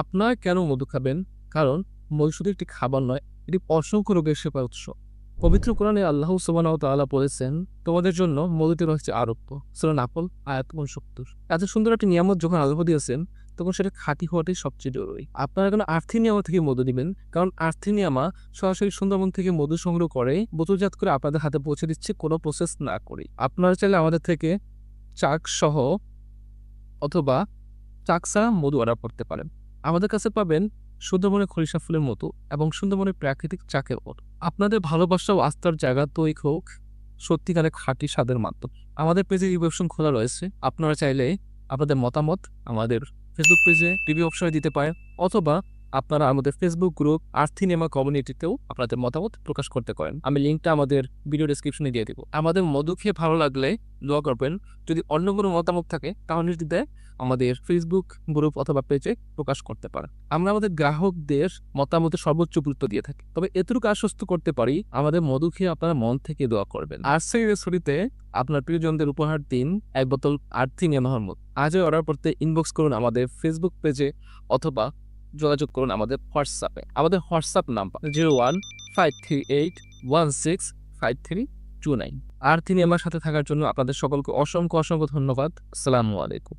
আপনারা কেন মধু খাবেন? কারণ মধু শুধু একটি খাবার নয়, এটি অসংখ্য রোগের সেবা উৎস। পবিত্র কোরআনে আল্লাহ ওয়া তাআলা বলেছেন, তোমাদের জন্য মধুতে রয়েছে আরোগ্য। সূরা নাফল, আয়াত 69 এত সুন্দর একটি নিয়ামত যখন আল্লাহ দিয়েছেন, তখন সেটা খাঁটি হওয়াটাই সবচেয়ে জরুরি। আপনারা কেন আর্থিনিয়ামা থেকে মধু দিবেন কারণ আর্থিনিয়ামা সরাসরি সুন্দরবন থেকে মধু সংগ্রহ করে বোতলজাত করে আপনাদের হাতে পৌঁছে দিচ্ছে কোনো প্রসেস না করে আপনারা চাইলে আমাদের থেকে চাক সহ অথবা চাক মধু অর্ডার করতে পারেন। আমাদের কাছে পাবেন সুন্দরবনের খরিষা ফুলের মতো এবং সুন্দরবনের প্রাকৃতিক চাকের মতো। আপনাদের ভালোবাসা ও আস্থার জায়গা তৈরি হোক সত্যিকারে খাঁটি স্বাদের মাধ্যম। আমাদের পেজে রিভিউশন খোলা রয়েছে। আপনারা চাইলে আপনাদের মতামত আমাদের ফেসবুক পেজে রিভিউ অপশনে দিতে পারেন অথবা আপনারা আমাদের ফেসবুক গ্রুপ আর্থিনেমা কমিউনিটিতেও আপনাদের মতামত প্রকাশ করতে পারেন। আমি লিঙ্কটা আমাদের ভিডিও ডেসক্রিপশনে দিয়ে দিব। আমাদের মধু খেয়ে ভালো লাগলে দোয়া করবেন। যদি অন্য কোনো মতামত থাকে, তাহলে নির্দিতে আমাদের ফেসবুক গ্রুপ অথবা পেজে প্রকাশ করতে পারেন। আমরা আমাদের গ্রাহকদের মতামতে সর্বোচ্চ গুরুত্ব দিয়ে থাকি। তবে এতটুকু আশ্বস্ত করতে পারি, আমাদের মধু খেয়ে আপনারা মন থেকে দোয়া করবেন। আর সেই আপনার প্রিয়জনদের উপহার দিন এক বোতল আর্থিং মহম্মদ আজই অর্ডার করতে ইনবক্স করুন আমাদের ফেসবুক পেজে অথবা যোগাযোগ করুন আমাদের হোয়াটসঅ্যাপে। আমাদের WhatsApp number zero one five three eight one six five three two nine. আর তিনি আমার সাথে থাকার জন্য আপনাদের সকলকে অসংখ্য অসংখ্য ধন্যবাদ। আসসালামু আলাইকুম।